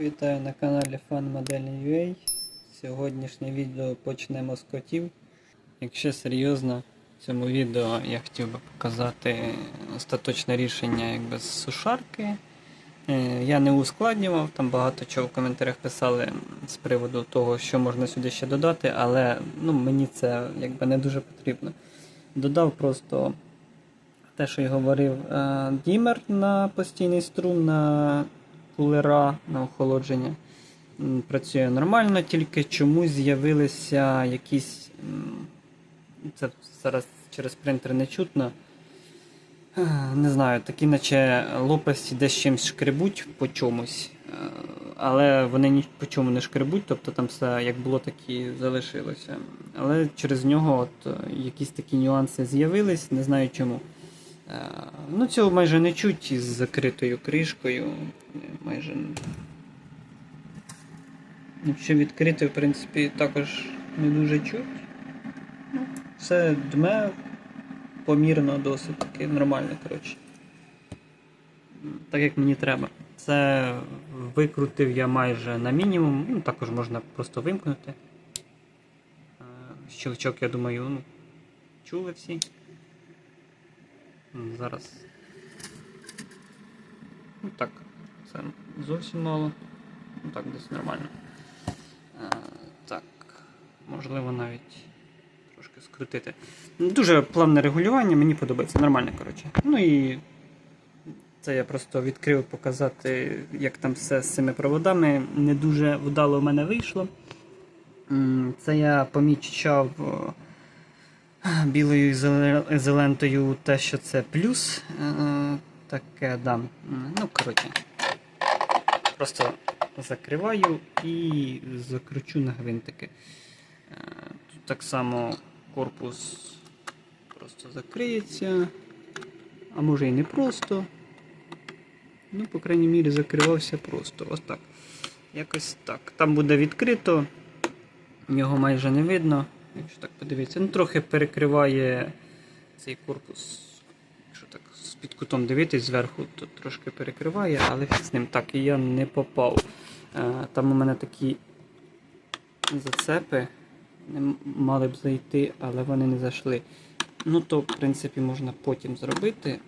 Вітаю на каналі FanModelling.ua. Сьогоднішнє відео почнемо з котів. Якщо серйозно, в цьому відео я хотів би показати остаточне рішення якби, з сушарки. Е, Я не ускладнював, там багато чого в коментарях писали з приводу того, що можна сюди ще додати, але ну, мені це якби не дуже потрібно. Додав просто те, що я говорив, е, дімер на постійний струм на кулера на охолодження. Працює нормально, тільки чомусь з'явилися якісь. Це зараз через принтер не чутно. Е, Не знаю, такі, наче лопасті десь чимось шкребуть по чомусь. Е, Але вони ні по чому не шкребуть, тобто там все як було, так і залишилося. Але через нього от е, якісь такі нюанси з'явились, не знаю чому. Е, Ну, цього майже не чуть із закритою кришкою. Майже. Якщо відкрити, в принципі, також не дуже чуть. Ну, Все дме помірно, досить таки нормально, коротше. Так як мені треба. Це викрутив я майже на мінімум, ну також можна просто вимкнути. Е, Щелчок, я думаю, ну, чули всі. Зараз. Ну так, це зовсім мало. Ну так, десь нормально. Е, так, можливо навіть трошки скрутити. Ну, Дуже плавне регулювання, мені подобається, нормально, коротше. Ну і це я просто відкрив показати, як там все з цими проводами. Не дуже вдало в мене вийшло. Це я помічав о, білою ізолентою те, що це плюс. Е, Таке, да. Ну, коротше. Просто закриваю і закручу на гвинтики. Е, Тут так само корпус просто закриється. А може і не просто. Ну, по крайній мірі, закривався просто. Ось так. Якось так. Там буде відкрито, його майже не видно. Якщо так подивитися, ну трохи перекриває цей корпус. Якщо так з-під кутом дивитись зверху, то трошки перекриває, але з ним так і я не попав. Е, Там у мене такі зацепи мали б зайти, але вони не зайшли. Ну, то, в принципі, можна потім зробити.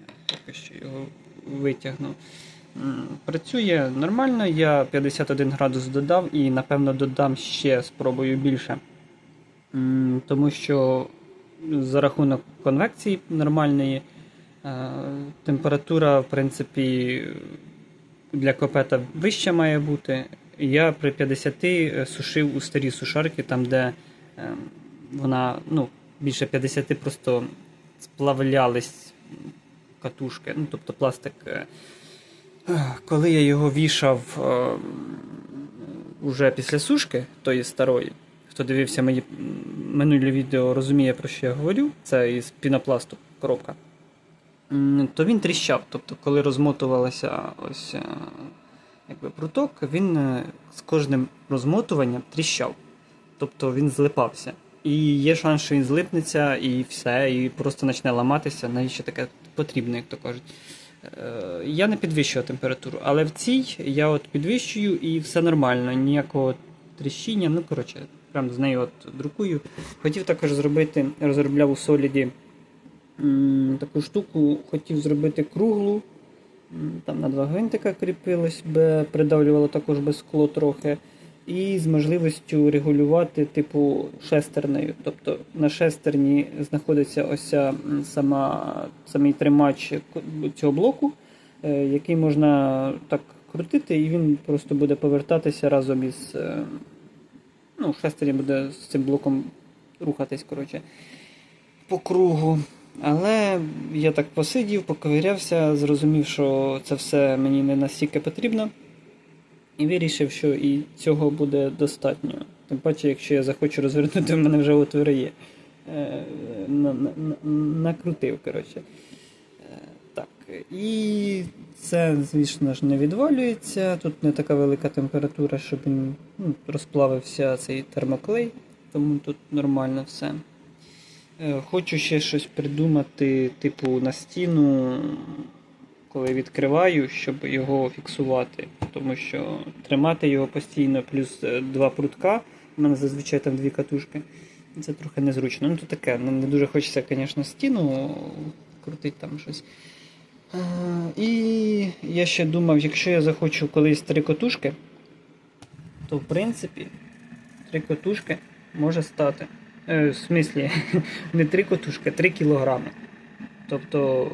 Я поки що його витягну. Працює нормально, я 51 градус додав і напевно додам ще спробую більше. Тому що за рахунок конвекції нормальної е, температура, в принципі, для копета вища має бути. Я при 50 сушив у старій сушарки, там, де е, вона ну, більше 50 просто сплавлялись катушки, ну, тобто пластик. Коли я його вішав е, уже після сушки, тої старої, хто дивився мої минулі відео, розуміє, про що я говорю, це із пінопласту коробка, то він тріщав. Тобто, коли розмотувалася ось е, якби пруток, він е, з кожним розмотуванням тріщав. Тобто він злипався. І є шанс, що він злипнеться і все, і просто почне ламатися. Навіщо таке потрібно, як то кажуть. Е, Я не підвищував температуру, але в цій я от підвищую і все нормально, ніякого тріщіння. Ну, коротше, прям з нею от друкую. Хотів також зробити, розробляв у м, таку штуку, хотів зробити круглу. Там на два гвинтика кріпилось, придавлювало також без скло трохи. І з можливістю регулювати, типу, шестернею. Тобто на шестерні знаходиться ось ця сама, самий тримач цього блоку, е, який можна так крутити, і він просто буде повертатися разом із. е, Ну, шестерня буде з цим блоком рухатись, коротше, по кругу. Але я так посидів, поковирявся, зрозумів, що це все мені не настільки потрібно. І вирішив, що і цього буде достатньо. Тим паче, якщо я захочу розвернути, в мене вже отвори є. Е, на- на- на- Накрутив, коротше. Е, Так. І це, звісно ж, не відвалюється. Тут не така велика температура, щоб він ну, розплавився цей термоклей, тому тут нормально все. Е, Хочу ще щось придумати, типу, на стіну коли відкриваю, щоб його фіксувати. Тому що тримати його постійно, плюс е, два прутка, у мене зазвичай там дві катушки. Це трохи незручно. Ну, то таке, не, не дуже хочеться, звісно, стіну крутити там щось. Е, І я ще думав, якщо я захочу колись три котушки, то в принципі три котушки може стати. Е, в смислі, не три котушки, а три кілограми. Тобто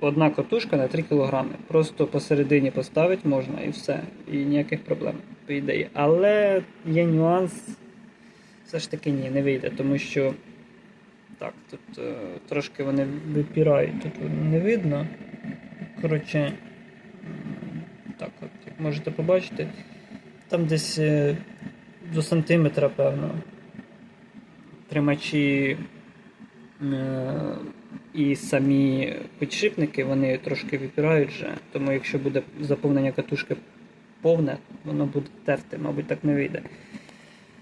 одна котушка на 3 кілограми. Просто посередині поставити можна і все. І ніяких проблем, по. Але є нюанс. Все ж таки ні, не вийде, тому що. Так, тут е, трошки вони випирають, тут не видно. Коротше, так от, як можете побачити, там десь е, до сантиметра, певно. Тримачі е, і самі підшипники вони трошки випирають вже, тому якщо буде заповнення катушки повне, воно буде терти, мабуть, так не вийде.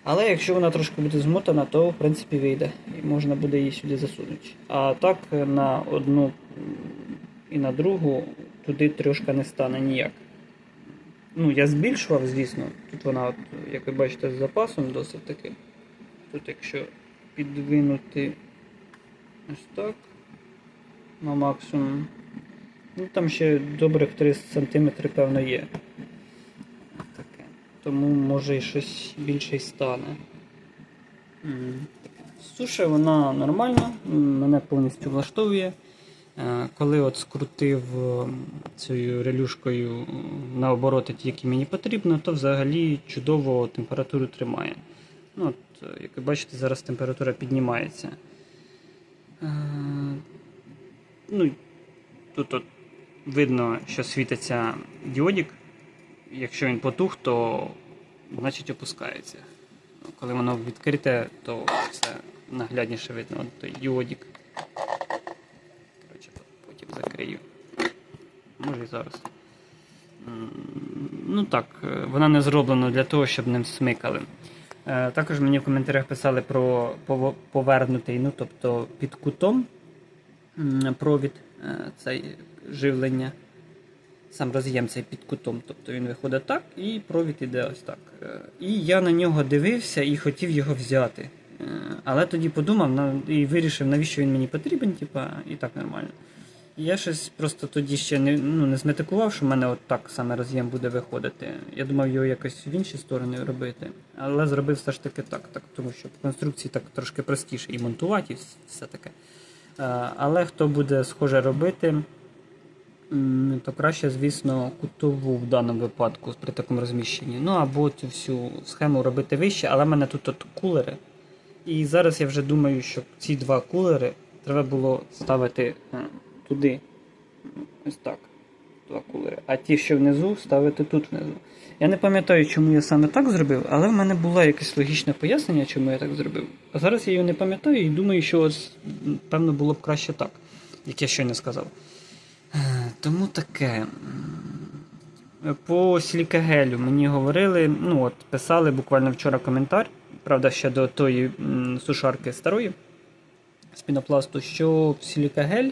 Але якщо вона трошки буде змотана, то в принципі вийде. І можна буде її сюди засунути. А так на одну і на другу туди трошки не стане ніяк. Ну, я збільшував, звісно. Тут вона, от, як ви бачите, з запасом досить таки. Тут якщо підвинути ось так на максимум. Ну там ще добрих 3 см, певно, є. Таке. Тому може і щось більше й стане. Суша вона нормальна, мене повністю влаштовує. Е, Коли от скрутив цією релюшкою на обороти ті, які мені потрібно, то взагалі чудово температуру тримає. Ну, от, е, як ви бачите, зараз температура піднімається. Ну, тут от видно, що світиться діодік. Якщо він потух, то значить опускається. Коли воно відкрите, то все наглядніше видно. От той діодік. Коротше, потім закрию. Може і зараз. Ну так, е, вона не зроблена для того, щоб ним смикали. Е, Також мені в коментарях писали про повернутий, ну тобто під кутом провід е, цей живлення. Сам роз'єм цей під кутом. Тобто він виходить так, і провід іде ось так. Е, І я на нього дивився і хотів його взяти. Е, Але тоді подумав і вирішив, навіщо він мені потрібен, типа, і так нормально. Я щось просто тоді ще не, ну, не зметикував, що в мене от так саме роз'єм буде виходити. Я думав його якось в інші сторони робити. Але зробив все ж таки так, так тому що в конструкції так трошки простіше і монтувати, і все таке. Е, Але хто буде схоже робити, то краще, звісно, кутову в даному випадку при такому розміщенні. Ну або цю всю схему робити вище, але в мене тут от кулери. І зараз я вже думаю, що ці два кулери треба було ставити е, туди. Ось так. Два кулери. А ті, що внизу, ставити тут внизу. Я не пам'ятаю, чому я саме так зробив, але в мене було якесь логічне пояснення, чому я так зробив. А зараз я його не пам'ятаю і думаю, що ось, певно було б краще так, як я щойно сказав. Е, Тому таке. По сілікагелю мені говорили, ну от писали буквально вчора коментар, правда, ще до тої сушарки старої з пінопласту, що сілікагель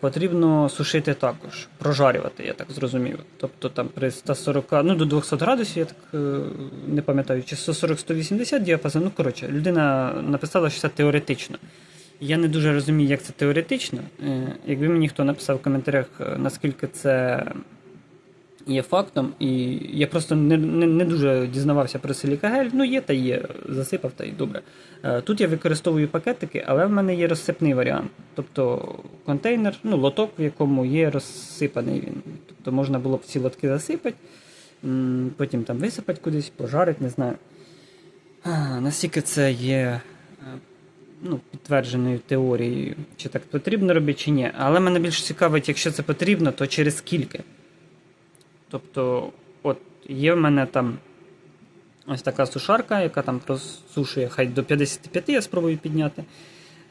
потрібно сушити також, прожарювати, я так зрозумів. Тобто там при 140, ну до 200 градусів, я так е, не пам'ятаю, чи 140-180 діапазон. Ну, коротше, людина написала, що це теоретично. Я не дуже розумію, як це теоретично. Е, Якби мені хто написав в коментарях, е, наскільки це є фактом, і я просто не, не, не дуже дізнавався про силікагель. Ну, є та є, засипав та й добре. Е, Тут я використовую пакетики, але в мене є розсипний варіант. Тобто контейнер, ну, лоток, в якому є розсипаний він. Тобто можна було б ці лотки засипати, потім там висипати кудись, пожарити, не знаю. Наскільки це є е, ну, підтвердженою теорією, чи так потрібно робити, чи ні. Але мене більш цікавить, якщо це потрібно, то через скільки. Тобто, от є в мене там ось така сушарка, яка там просушує хай до 55, я спробую підняти.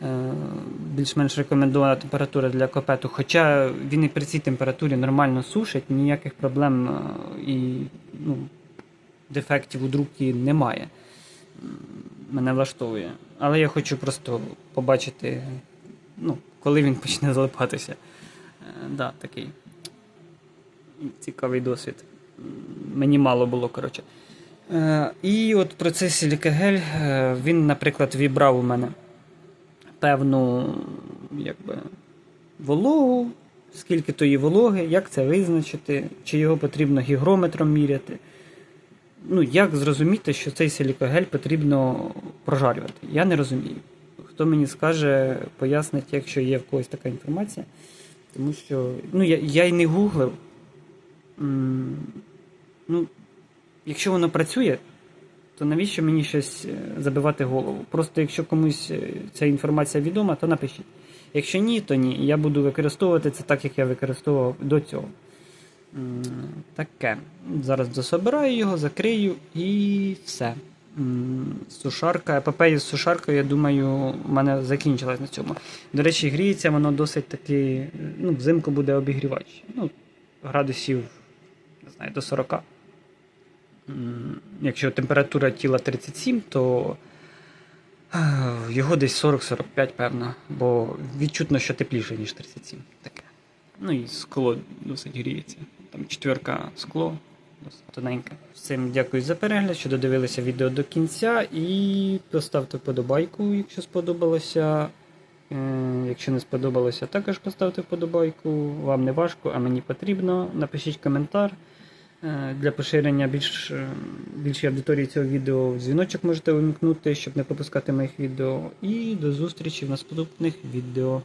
Е, Більш-менш рекомендована температура для копету. Хоча він і при цій температурі нормально сушить, ніяких проблем е, і ну, дефектів у друкі немає. Мене влаштовує. Але я хочу просто побачити, ну, коли він почне залипатися. Е, да, такий. Цікавий досвід. Мені мало було, коротше. Е, і от процес силікагель, е, він, наприклад, вібрав у мене певну якби, вологу, скільки тої вологи, як це визначити, чи його потрібно гігрометром міряти. Ну, як зрозуміти, що цей силікагель потрібно прожарювати? Я не розумію. Хто мені скаже, пояснить, якщо є в когось така інформація. Тому що ну, я, я й не гуглив. Ну, якщо воно працює, то навіщо мені щось е, забивати голову? Просто якщо комусь е, ця інформація відома, то напишіть. Якщо ні, то ні. Я буду використовувати це так, як я використовував до цього. Таке. Зараз дособираю його, закрию і все. Сушарка, епопея з сушаркою, я думаю, у мене закінчилась на цьому. До речі, гріється воно досить таки. Ну, взимку буде обігрівач. Ну, градусів, не знаю, до 40. Якщо температура тіла 37, то е, його десь 40-45, певно, бо відчутно, що тепліше, ніж 37. Таке. Ну і скло досить гріється. Там четверка скло, досить тоненьке. Всім дякую за перегляд, що додивилися відео до кінця. І поставте вподобайку, якщо сподобалося. Е, Якщо не сподобалося, також поставте вподобайку. Вам не важко, а мені потрібно. Напишіть коментар. Е, Для поширення більш, е, більшої аудиторії цього відео дзвіночок можете увімкнути, щоб не пропускати моїх відео. І до зустрічі в наступних відео.